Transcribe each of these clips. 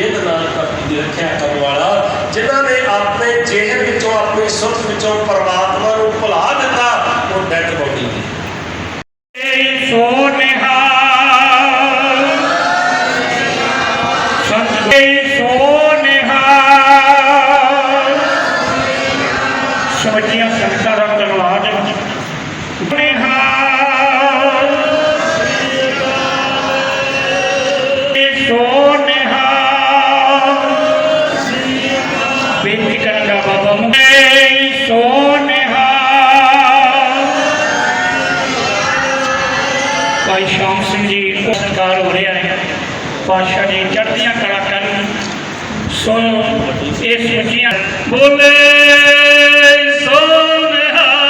ਵੇਦ ਨਾਲ ਧਰਤੀ ਦੀ ਰੱਖਿਆ ਕਰਨ ਵਾਲਾ, ਜਿਨ੍ਹਾਂ ਨੇ ਆਪਣੇ ਜਿਹਨ ਵਿੱਚੋਂ, ਆਪਣੇ ਸੁਰਤ ਵਿੱਚੋਂ ਪਰਮਾਤਮਾ ਪਾਤਸ਼ਾਹ ਜੀ ਚੜ੍ਹਦੀਆਂ ਕਲਾ ਕਰਨ ਸੋ ਇਹ ਸੁਚੀਆਂ ਬੋਲੇ ਸੋ ਨਿਹਾਲ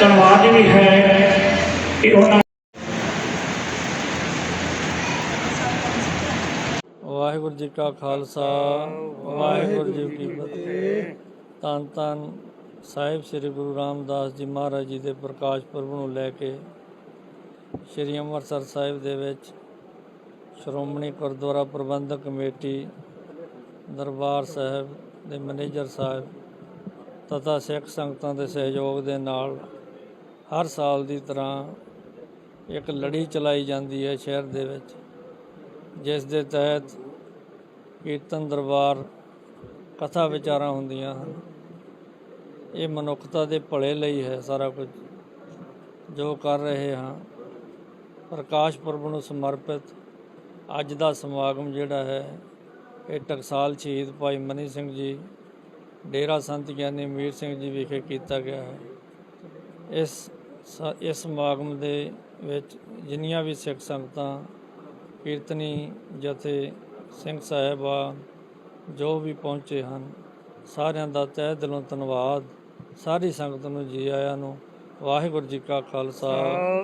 ਧੰਨਵਾਦ ਵੀ ਹੈ ਕਿ ਉਹਨਾਂ ਵਾਹਿਗੁਰੂ ਜੀ ਕਾ ਖਾਲਸਾ, ਵਾਹਿਗੁਰੂ ਜੀ ਕੀ ਫਤਿਹ। ਤਨ ਤਨ ਸਾਹਿਬ ਸ੍ਰੀ ਗੁਰੂ ਰਾਮਦਾਸ ਜੀ ਮਹਾਰਾਜ ਜੀ ਦੇ ਪ੍ਰਕਾਸ਼ ਪੁਰਬ ਨੂੰ ਲੈ ਕੇ ਸ੍ਰੀ ਅੰਮ੍ਰਿਤਸਰ ਸਾਹਿਬ ਦੇ ਵਿੱਚ ਸ਼੍ਰੋਮਣੀ ਗੁਰਦੁਆਰਾ ਪ੍ਰਬੰਧਕ ਕਮੇਟੀ, ਦਰਬਾਰ ਸਾਹਿਬ ਦੇ ਮੈਨੇਜਰ ਸਾਹਿਬ ਤਥਾ ਸਿੱਖ ਸੰਗਤਾਂ ਦੇ ਸਹਿਯੋਗ ਦੇ ਨਾਲ ਹਰ ਸਾਲ ਦੀ ਤਰ੍ਹਾਂ ਇੱਕ ਲੜੀ ਚਲਾਈ ਜਾਂਦੀ ਹੈ ਸ਼ਹਿਰ ਦੇ ਵਿੱਚ, ਜਿਸ ਦੇ ਤਹਿਤ ਕੀਰਤਨ ਦਰਬਾਰ ਕਥਾ ਵਿਚਾਰਾਂ ਹੁੰਦੀਆਂ ਹਨ। ਇਹ ਮਨੁੱਖਤਾ ਦੇ ਭਲੇ ਲਈ ਹੈ ਸਾਰਾ ਕੁਝ। ਜੋ ਕਰ ਰਹੇ ਹਾਂ, ਪ੍ਰਕਾਸ਼ ਪੁਰਬ ਨੂੰ ਸਮਰਪਿਤ ਅੱਜ ਦਾ ਸਮਾਗਮ ਜਿਹੜਾ ਹੈ, ਇਹ ਟਕਸਾਲ ਸ਼ਹੀਦ ਭਾਈ ਮਨੀ ਸਿੰਘ ਜੀ, ਡੇਰਾ ਸੰਤ ਗਿਆਨੀ ਮੀਰ ਸਿੰਘ ਜੀ ਵਿਖੇ ਕੀਤਾ ਗਿਆ ਹੈ। ਇਸ ਇਸ ਸਮਾਗਮ ਦੇ ਵਿੱਚ ਜਿੰਨੀਆਂ ਵੀ ਸਿੱਖ ਸੰਗਤਾਂ ਕੀਰਤਨੀ ਜਥੇ ਸਿੰਘ ਸਾਹਿਬਾ ਜੋ ਵੀ ਪਹੁੰਚੇ ਹਨ ਸਾਰਿਆਂ ਦਾ ਤਹਿ ਦਿਲੋਂ ਧੰਨਵਾਦ। ਸਾਰੀ ਸੰਗਤ ਨੂੰ ਜੀ ਆਇਆਂ ਨੂੰ। ਵਾਹਿਗੁਰੂ ਜੀ ਕਾ ਖਾਲਸਾ।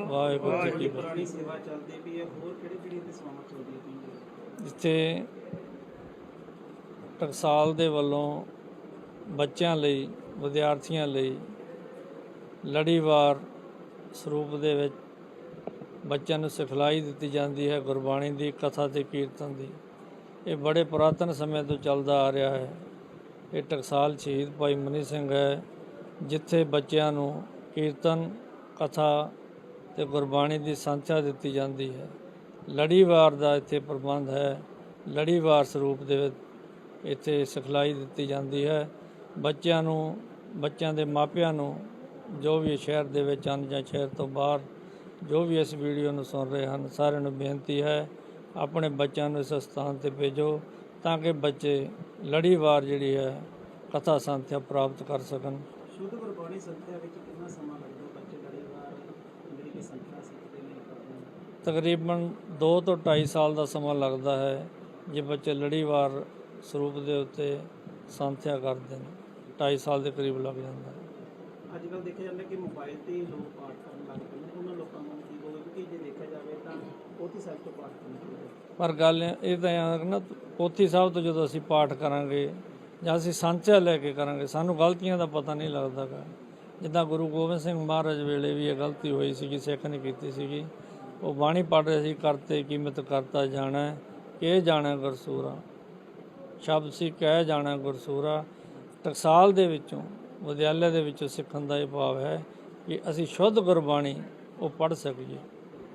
ਵਾਹਿਗੁਰੂ ਜੀ ਕੀ ਫਤਿਹ। ਸੇਵਾ ਚੱਲਦੀ ਪਈ ਹੈ ਹੋਰ ਕਿਹੜੀ ਕਿਹੜੀ ਤੇ ਸੇਵਾਵਾਂ ਚੱਲਦੀਆਂ ਪਈਆਂ? ਜਿੱਥੇ ਟਕਸਾਲ ਦੇ ਵੱਲੋਂ ਬੱਚਿਆਂ ਲਈ ਵਿਦਿਆਰਥੀਆਂ ਲਈ ਲੜੀਵਾਰ ਸਰੂਪ ਦੇ ਵਿੱਚ ਬੱਚਿਆਂ ਨੂੰ ਸਿਖਲਾਈ ਦਿੱਤੀ ਜਾਂਦੀ ਹੈ ਗੁਰਬਾਣੀ ਦੀ ਕਥਾ ਤੇ ਕੀਰਤਨ ਦੀ। ਇਹ ਬੜੇ ਪੁਰਾਤਨ ਸਮੇਂ ਤੋਂ ਚੱਲਦਾ ਆ ਰਿਹਾ ਹੈ। ਇਹ ਟਕਸਾਲ ਸ਼ਹੀਦ ਭਾਈ ਮਨੀ ਸਿੰਘ ਹੈ, ਜਿੱਥੇ ਬੱਚਿਆਂ ਨੂੰ ਕੀਰਤਨ, ਕਥਾ ਤੇ ਗੁਰਬਾਣੀ ਦੀ ਸੰਥਿਆ ਦਿੱਤੀ ਜਾਂਦੀ ਹੈ। ਲੜੀਵਾਰ ਦਾ ਇੱਥੇ ਪ੍ਰਬੰਧ ਹੈ। ਲੜੀਵਾਰ ਸਰੂਪ ਦੇ ਵਿੱਚ ਇੱਥੇ ਸਿਖਲਾਈ ਦਿੱਤੀ ਜਾਂਦੀ ਹੈ। ਬੱਚਿਆਂ ਨੂੰ, ਬੱਚਿਆਂ ਦੇ ਮਾਪਿਆਂ ਨੂੰ ਜੋ ਵੀ ਸ਼ਹਿਰ ਦੇ ਵਿੱਚ ਹਨ ਜਾਂ ਸ਼ਹਿਰ ਤੋਂ ਬਾਹਰ ਜੋ ਵੀ ਇਸ ਵੀਡੀਓ ਨੂੰ ਸੁਣ ਰਹੇ ਹਨ, ਸਾਰਿਆਂ ਨੂੰ ਬੇਨਤੀ ਹੈ ਆਪਣੇ ਬੱਚਿਆਂ ਨੂੰ ਇਸ ਸਥਾਨ ਤੇ ਭੇਜੋ ਤਾਂ ਕਿ ਬੱਚੇ ਲੜੀਵਾਰ ਜਿਹੜੀ ਹੈ ਕਥਾ ਸੰਥਿਆ ਪ੍ਰਾਪਤ ਕਰ ਸਕਣ। ਸ਼ੁੱਧ ਗੁਰਬਾਣੀ ਸੰਥਿਆ ਵਿੱਚ ਕਿੰਨਾ ਸਮਾਂ ਲੱਗਦਾ ਬੱਚੇ ਲੜੀਵਾਰ ਜਿਹੜੀ ਕਿ ਸੰਥਿਆ ਸਿੱਖਦੇ ਨੇ ਤਕਰੀਬਨ 2 ਤੋਂ 2.5 ਸਾਲ ਦਾ ਸਮਾਂ ਲੱਗਦਾ ਹੈ ਜੇ ਬੱਚੇ ਲੜੀਵਾਰ ਸਰੂਪ ਦੇ ਉੱਤੇ ਸੰਥਿਆ ਕਰਦੇ ਨੇ। 2.5 ਸਾਲ ਦੇ ਕਰੀਬ ਲੱਗ ਜਾਂਦਾ ਹੈ। ਅੱਜ ਕੱਲ੍ਹ ਦੇਖਿਆ ਜਾਂਦਾ ਕਿ ਮੋਬਾਈਲ ਤੇ ਹੀ ਲੋਕ ਪਾਠ ਕਰਨ ਲੱਗ ਪਏ ਨੇ ਉਹਨਾਂ ਲੋਕਾਂ ਨੂੰ ਕੀ ਕਹੋਗੇ ਕਿਉਂਕਿ ਜੇ ਦੇਖਿਆ ਜਾਵੇ ਤਾਂ ਪੋਥੀ ਸਾਹਿਬ ਤੋਂ ਪਾਠ ਕਰਨਾ ਪਰ ਗੱਲ ਇਹ ਤਾਂ ਇਹ ਨਾ ਪੋਥੀ ਸਾਹਿਬ ਤੋਂ ਜਦੋਂ ਅਸੀਂ ਪਾਠ ਕਰਾਂਗੇ, ਜਾਂ ਅਸੀਂ ਸੰਥਿਆ ਲੈ ਕੇ ਕਰਾਂਗੇ, ਸਾਨੂੰ ਗਲਤੀਆਂ ਦਾ ਪਤਾ ਨਹੀਂ ਲੱਗਦਾਗਾ। ਜਿੱਦਾਂ ਗੁਰੂ ਗੋਬਿੰਦ ਸਿੰਘ ਮਹਾਰਾਜ ਵੇਲੇ ਵੀ ਇਹ ਗਲਤੀ ਹੋਈ ਸੀਗੀ, ਸਿੱਖ ਨੇ ਕੀਤੀ ਸੀਗੀ। ਉਹ ਬਾਣੀ ਪੜ੍ਹ ਰਹੇ ਸੀ, ਕਰਤੇ ਕੀਮਤ ਕਰਤਾ ਜਾਣਾ ਇਹ ਜਾਣਾ ਗੁਰਸੂਰਾ? ਸ਼ਬਦ ਸੀ, ਕਹਿ ਜਾਣਾ ਗੁਰਸੂਰਾ। ਟਕਸਾਲ ਦੇ ਵਿੱਚੋਂ ਵਿਦਿਆਲਿਆ ਦੇ ਵਿੱਚੋਂ ਸਿੱਖਣ ਦਾ ਇਹ ਭਾਵ ਹੈ ਕਿ ਅਸੀਂ ਸ਼ੁੱਧ ਗੁਰਬਾਣੀ ਉਹ ਪੜ੍ਹ ਸਕੀਏ।